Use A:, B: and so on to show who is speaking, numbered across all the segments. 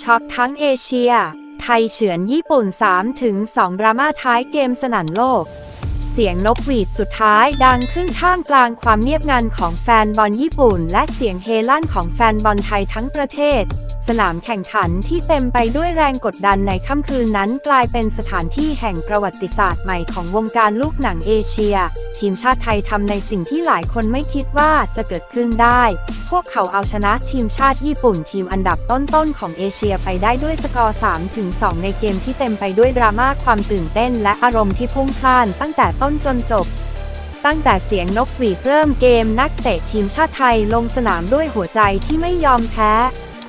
A: ช็อกทั้งเอเชีย ไทยเฉือนญี่ปุ่น3-2ดราม่าท้ายเกมสนั่นโลก เสียงนกหวีดสุดท้ายดังขึ้นท่ามกลางความเงียบงันของแฟนบอลญี่ปุ่น และเสียงเฮลั่นของแฟนบอลไทยทั้งประเทศ สนามแข่งขันที่เต็มไปด้วยแรงกดดันในค่ำคืนนั้นกลายเป็นสถานที่แห่งประวัติศาสตร์ใหม่ของวงการลูกหนังเอเชีย ทีมชาติไทยทำในสิ่งที่หลายคนไม่คิดว่าจะเกิดขึ้นได้ พวกเขาเอาชนะทีมชาติญี่ปุ่นทีมอันดับต้นๆของเอเชียไปได้ด้วยสกอร์3-2ในเกมที่เต็มไปด้วยดราม่าความตื่นเต้นและอารมณ์ที่พุ่งพล่านตั้งแต่ต้นจนจบตั้งแต่เสียงนกหวีดเริ่มเกมนักเตะทีมชาติไทยลงสนามด้วยหัวใจที่ไม่ยอมแพ้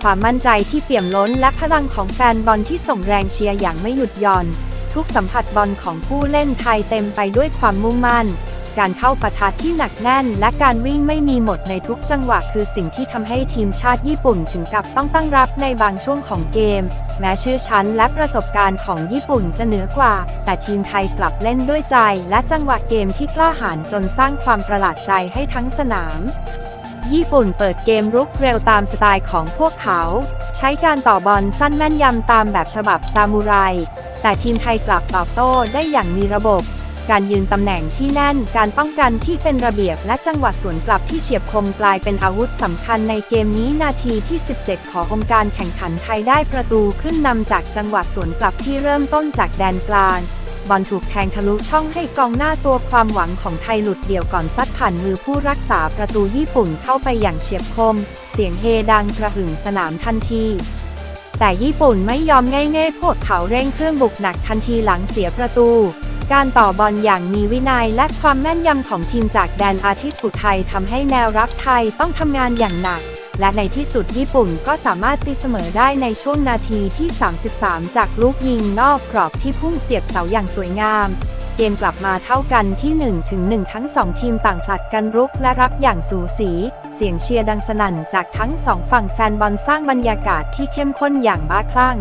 A: ความมั่นใจที่เปี่ยมล้นและพลังของแฟนบอลที่ส่งแรงเชียร์อย่างไม่หยุดหย่อน ทุกสัมผัสบอลของผู้เล่นไทยเต็มไปด้วยความมุ่งมั่น การเข้าปะทะที่หนักแน่น และการวิ่งไม่มีหมดในทุกจังหวะคือสิ่งที่ทำให้ทีมชาติญี่ปุ่นถึงกับต้องตั้งรับในบางช่วงของเกม แม้ชื่อชั้นและประสบการณ์ของญี่ปุ่นจะเหนือกว่า แต่ทีมไทยกลับเล่นด้วยใจ และจังหวะเกมที่กล้าหาญจนสร้างความประหลาดใจให้ทั้งสนามญี่ปุ่นเปิดเกมรุกเร็วตามสไตล์ของพวกเขา ใช้การต่อบอลสั้นแม่นยำตามแบบฉบับซามูไร แต่ทีมไทยกลับตอบโต้ได้อย่างมีระบบ การยืนตำแหน่งที่แน่น การป้องกันที่เป็นระเบียบ และจังหวะสวนกลับที่เฉียบคมกลายเป็นอาวุธสำคัญในเกมนี้นาทีที่ 17 ขององค์การแข่งขันไทยได้ประตูขึ้นนำจากจังหวะสวนกลับที่เริ่มต้นจากแดนกลางบอลถูกแทงทะลุช่องให้กองหน้าตัวความหวังของไทยหลุดเดี่ยวก่อนซัดผ่านมือผู้รักษาประตูญี่ปุ่นเข้าไปอย่างเฉียบคม เสียงเฮดังกระหึ่มสนามทันทีแต่ญี่ปุ่นไม่ยอมง่ายๆพวกเขาเร่งเครื่องบุกหนักทันทีหลังเสียประตู การต่อบอลอย่างมีวินัยและความแม่นยำของทีมจากแดนอาทิตย์อุทัยทำให้แนวรับไทยต้องทำงานอย่างหนัก และในที่สุดญี่ปุ่นก็สามารถตีเสมอได้ในช่วงนาทีที่ 33 จากลูกยิงนอกกรอบที่พุ่งเสียบเสาอย่างสวยงาม เกมกลับมาเท่ากันที่1ถึง1ทั้ง 2 ทีมต่างผลัดกันรุกและรับอย่างสูสี เสียงเชียร์ดังสนั่นจากทั้งสองฝั่งแฟนบอลสร้างบรรยากาศที่เข้มข้นอย่างบ้าคลั่ง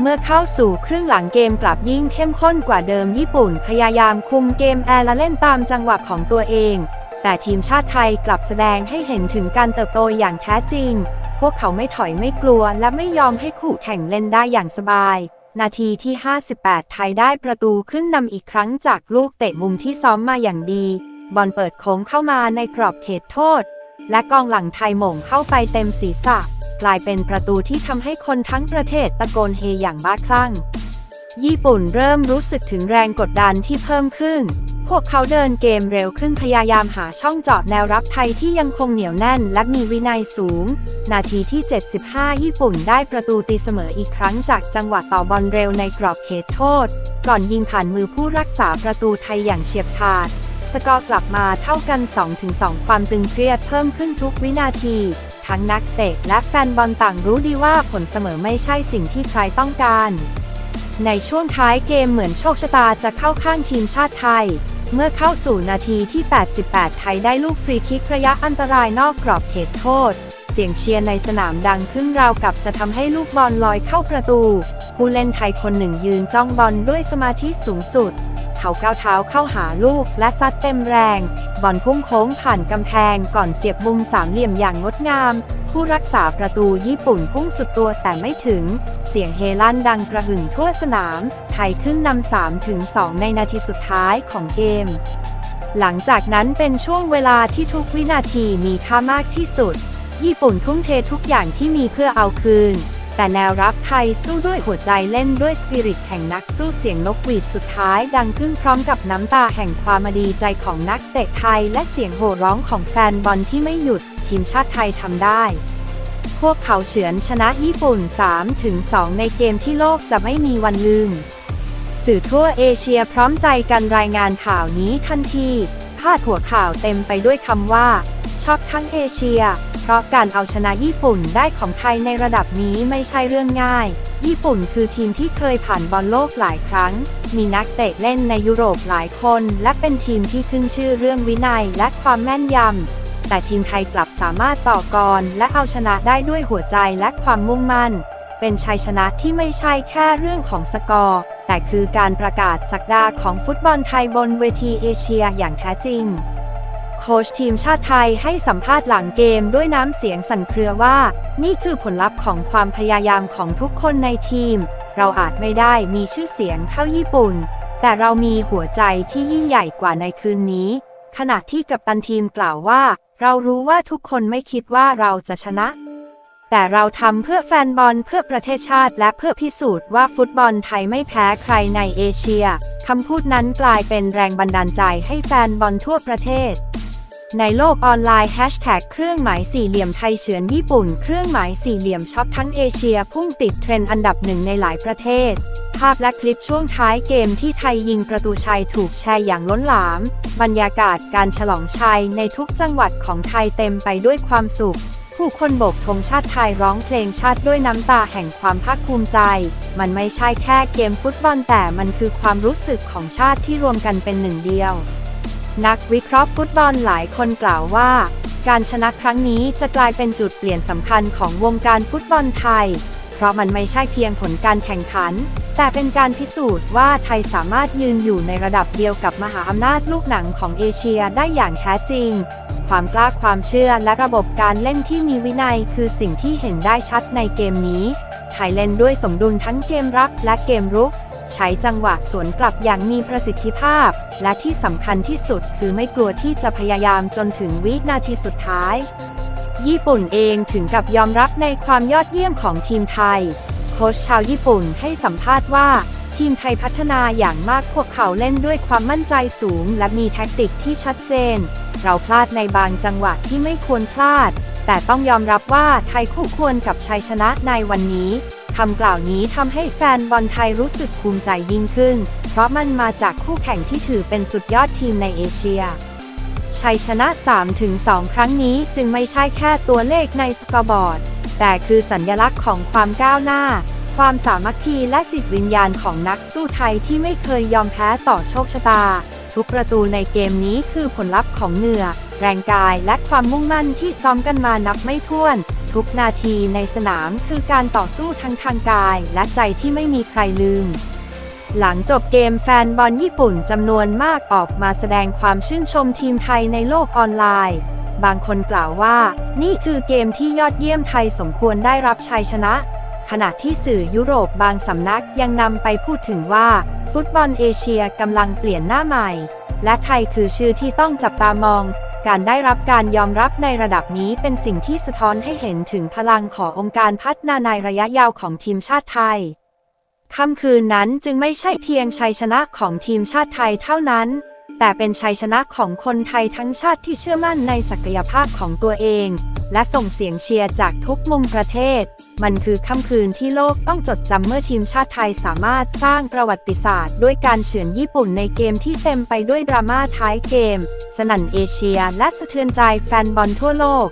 A: เมื่อเข้าสู่ครึ่งหลังเกมกลับยิ่งเข้มข้นกว่าเดิมญี่ปุ่น พยายามคุมเกมแอร์และเล่นตามจังหวะของตัวเอง แต่ทีมชาติไทยกลับแสดงให้เห็นถึงการเติบโตอย่างแท้จริง พวกเขาไม่ถอยไม่กลัว และไม่ยอมให้คู่แข่งเล่นได้อย่างสบาย นาทีที่ 58 ไทยได้ประตูขึ้นนำอีกครั้งจากลูกเตะมุมที่ซ้อมมาอย่างดี บอลเปิดโค้งเข้ามาในกรอบเขตโทษ และกองหลังไทยหม่งเข้าไปเต็มศีรษะ กลายเป็นประตูที่ทำให้คนทั้งประเทศตะโกนเฮอย่างบ้าคลั่ง ญี่ปุ่นเริ่มรู้สึกถึงแรงกดดันที่เพิ่มขึ้น พวกเขาเดินเกมเร็วขึ้นพยายามหาช่องเจาะแนวรับไทยที่ยังคงเหนียวแน่นและมีวินัยสูง นาทีที่ 75 ญี่ปุ่นได้ประตูตีเสมออีกครั้งจากจังหวะต่อบอลเร็วในกรอบเขตโทษ ก่อนยิงผ่านมือผู้รักษาประตูไทยอย่างเฉียบขาด สกอร์กลับมาเท่ากัน 2-2 ความตึงเครียดเพิ่มขึ้นทุกวินาที ทั้งนักเตะและแฟนบอลต่างรู้ดีว่าผลเสมอไม่ใช่สิ่งที่ใครต้องการ ในช่วงท้ายเกมเหมือนโชคชะตาจะเข้าข้างทีมชาติไทย เมื่อเข้าสู่นาทีที่ 88 ไทยได้ลูกฟรีคิกระยะอันตรายนอกกรอบเขตโทษ เสียงเชียร์ในสนามดังขึ้นราวกับจะทำให้ลูกบอลลอยเข้าประตู ผู้เล่นไทยคนหนึ่งยืนจ้องบอลด้วยสมาธิสูงสุด เขาก้าวเท้าเข้าหาลูก และซัดเต็มแรง บอลพุ่งโค้งผ่านกำแพงก่อนเสียบมุมสามเหลี่ยมอย่างงดงาม ผู้รักษาประตูญี่ปุ่นพุ่งสุดตัวแต่ไม่ถึง เสียงเฮลั่นดังกระหึ่มทั่วสนาม ไทยขึ้นนำ3ถึง2ในนาทีสุดท้ายของเกม หลังจากนั้นเป็นช่วงเวลาที่ทุกวินาทีมีค่ามากที่สุด ญี่ปุ่นทุ่มเททุกอย่างที่มีเพื่อเอาคืน แต่แนวรับไทยสู้ด้วยหัวใจเล่นด้วยสปิริตแห่งนักสู้เสียงนกหวีดสุดท้ายดังขึ้นพร้อมกับน้ำตาแห่งความดีใจของนักเตะไทย และเสียงโห่ร้องของแฟนบอลที่ไม่หยุด ทีมชาติไทยทำได้ พวกเขาเฉือนชนะญี่ปุ่น 3-2 ในเกมที่โลกจะไม่มีวันลืม สื่อทั่วเอเชียพร้อมใจกันรายงานข่าวนี้ทันทีพาดหัวข่าวเต็มไปด้วยคำว่าช็อกทั้งเอเชีย ราะการเอาชนะญี่ปุ่นได้ของไทยในระดับนี้ไม่ใช่เรื่องง่าย ญี่ปุ่นคือทีมที่เคยผ่านบอลโลกหลายครั้ง มีนักเตะเล่นในยุโรปหลายคน และเป็นทีมที่ขึ้นชื่อเรื่องวินัยและความแม่นยำ แต่ทีมไทยกลับสามารถต่อกรและเอาชนะได้ด้วยหัวใจและความมุ่งมั่น เป็นชัยชนะที่ไม่ใช่แค่เรื่องของสกอร์ แต่คือการประกาศสักดาของฟุตบอลไทยบนเวทีเอเชียอย่างแท้จริง โค้ชทีมชาติไทยให้สัมภาษณ์หลังเกมด้วยน้ำเสียงสั่นเครือว่า นี่คือผลลัพธ์ของความพยายามของทุกคนในทีม เราอาจไม่ได้มีชื่อเสียงเท่าญี่ปุ่น แต่เรามีหัวใจที่ยิ่งใหญ่กว่าในคืนนี้ ขณะที่กัปตันทีมกล่าวว่า เรารู้ว่าทุกคนไม่คิดว่าเราจะชนะ แต่เราทำเพื่อแฟนบอลเพื่อประเทศชาติ และเพื่อพิสูจน์ว่าฟุตบอลไทยไม่แพ้ใครในเอเชียคำพูดนั้นกลายเป็นแรงบันดาลใจให้แฟนบอลทั่วประเทศ ในโลกออนไลน์แฮชแท็กเครื่องหมายสี่เหลี่ยมไทยเฉือนญี่ปุ่น เครื่องหมายสี่เหลี่ยมช็อปทั้งเอเชียพุ่งติดเทรนด์อันดับหนึ่งในหลายประเทศ ภาพและคลิปช่วงท้ายเกมที่ไทยยิงประตูชัยถูกแชร์อย่างล้นหลาม บรรยากาศการฉลองชัยในทุกจังหวัดของไทยเต็มไปด้วยความสุข ผู้คนโบกธงชาติไทยร้องเพลงชาติด้วยน้ำตาแห่งความภาคภูมิใจ มันไม่ใช่แค่เกมฟุตบอลแต่มันคือความรู้สึกของชาติที่รวมกันเป็นหนึ่งเดียว นักวิเคราะห์ฟุตบอลหลายคนกล่าวว่า การชนะครั้งนี้จะกลายเป็นจุดเปลี่ยนสำคัญของวงการฟุตบอลไทย เพราะมันไม่ใช่เพียงผลการแข่งขัน แต่เป็นการพิสูจน์ว่าไทยสามารถยืนอยู่ในระดับเดียวกับมหาอำนาจลูกหนังของเอเชียได้อย่างแท้จริง ความกล้าความเชื่อและระบบการเล่นที่มีวินัยคือสิ่งที่เห็นได้ชัดในเกมนี้ไทยเล่นด้วยสมดุลทั้งเกมรับและเกมรุก ใช้จังหวะสวนกลับอย่างมีประสิทธิภาพ และที่สำคัญที่สุดคือไม่กลัวที่จะพยายามจนถึงวินาทีสุดท้าย ญี่ปุ่นเองถึงกับยอมรับในความยอดเยี่ยมของทีมไทย โค้ชชาวญี่ปุ่นให้สัมภาษณ์ว่า ทีมไทยพัฒนาอย่างมากพวกเขาเล่นด้วยความมั่นใจสูง และมีแท็กติกที่ชัดเจน เราพลาดในบางจังหวะที่ไม่ควรพลาด แต่ต้องยอมรับว่าไทยคู่ควรกับชัยชนะในวันนี้ คำกล่าวนี้ทำให้แฟนบอลไทยรู้สึกภูมิใจยิ่งขึ้น เพราะมันมาจากคู่แข่งที่ถือเป็นสุดยอดทีมในเอเชีย ชัยชนะ 3-2 ครั้งนี้จึงไม่ใช่แค่ตัวเลขในสกอร์บอร์ด แต่คือสัญญลักษณ์ของความก้าวหน้า ความสามัคคีและจิตวิญญาณของนักสู้ไทยที่ไม่เคยยอมแพ้ต่อโชคชะตา ทุกประตูในเกมนี้คือผลลัพธ์ของเหงื่อ แรงกายและความมุ่งมั่นที่ซ้อมกันมานับไม่ถ้วน ทุกนาทีในสนามคือการต่อสู้ทั้งทางกายและใจที่ไม่มีใครลืม หลังจบเกมแฟนบอลญี่ปุ่นจำนวนมากออกมาแสดงความชื่นชมทีมไทยในโลกออนไลน์ บางคนกล่าวว่า นี่คือเกมที่ยอดเยี่ยมไทยสมควรได้รับชัยชนะขณะที่สื่อยุโรปบางสำนักยังนำไปพูดถึงว่า ฟุตบอลเอเชียกำลังเปลี่ยนหน้าใหม่ และไทยคือชื่อที่ต้องจับตามอง การได้รับการยอมรับในระดับนี้เป็นสิ่งที่สะท้อนให้เห็นถึงพลังขององค์การพัฒนาในระยะยาวของทีมชาติไทยค่ำคืนนั้นจึงไม่ใช่เพียงชัยชนะของทีมชาติไทยเท่านั้น แต่เป็นชัยชนะของคนไทยทั้งชาติที่เชื่อมั่นในศักยภาพของตัวเอง และส่งเสียงเชียร์จากทุกมุมประเทศ มันคือค่ำคืนที่โลกต้องจดจำเมื่อทีมชาติไทยสามารถสร้างประวัติศาสตร์ ด้วยการเฉือนญี่ปุ่นในเกมที่เต็มไปด้วยดราม่าท้ายเกม สนั่นเอเชียและสะเทือนใจแฟนบอลทั่วโลก